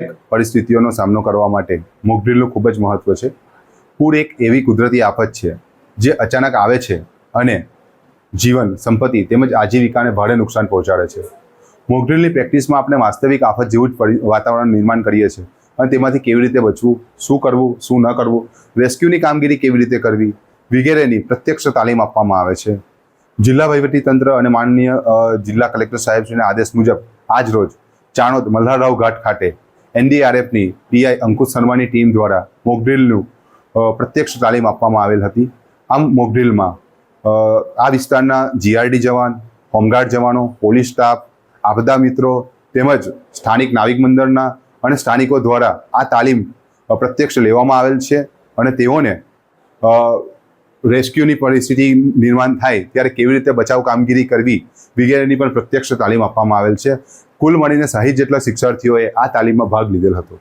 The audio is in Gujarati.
પરિસ્થિતિઓનો સામનો કરવા માટે મોકડ્રીલનું ખૂબ જ મહત્વ છે. પૂર એક એવી કુદરતી આફત છે જે અચાનક આવે છે અને જીવન, સંપત્તિ તેમજ આજીવિકાને ભારે નુકસાન પહોંચાડે છે. મોકડ્રીલની પ્રેક્ટિસમાં આપણે વાસ્તવિક આફત જેવું જ વાતાવરણ નિર્માણ કરીએ છીએ અને તેમાંથી કેવી રીતે બચવું, શું કરવું, શું ન કરવું, રેસ્ક્યુની કામગીરી કેવી રીતે કરવી વગેરેની પ્રત્યક્ષ તાલીમ આપવામાં આવે છે. જિલ્લા વહીવટીતંત્ર અને માનનીય જિલ્લા કલેક્ટર સાહેબશ્રીના આદેશ મુજબ આજ રોજ ચાણોદ મલ્હારરાવ ઘાટ ખાતે એનડીઆરએફની પીઆઈ અંકુશ શર્માની ટીમ દ્વારા મોકડ્રીલનું પ્રત્યક્ષ તાલીમ આપવામાં આવેલ હતી. આમ મોકડ્રીલમાં આ વિસ્તારના જીઆરડી જવાન, હોમગાર્ડ જવાનો, પોલીસ સ્ટાફ, આપદા મિત્રો તેમજ સ્થાનિક નાવિક મંડળના અને સ્થાનિકો દ્વારા આ તાલીમ પ્રત્યક્ષ લેવામાં આવેલ છે અને તેઓને રેસ્ક્યુની પરિસ્થિતિ નિર્માણ થાય ત્યારે કેવી રીતે બચાવ કામગીરી કરવી વગેરેની પણ પ્રત્યક્ષ તાલીમ આપવામાં આવેલ છે. કુલ મળીને સાહીઠ જેટલા શિક્ષાર્થીઓએ આ તાલીમમાં ભાગ લીધેલ હતો.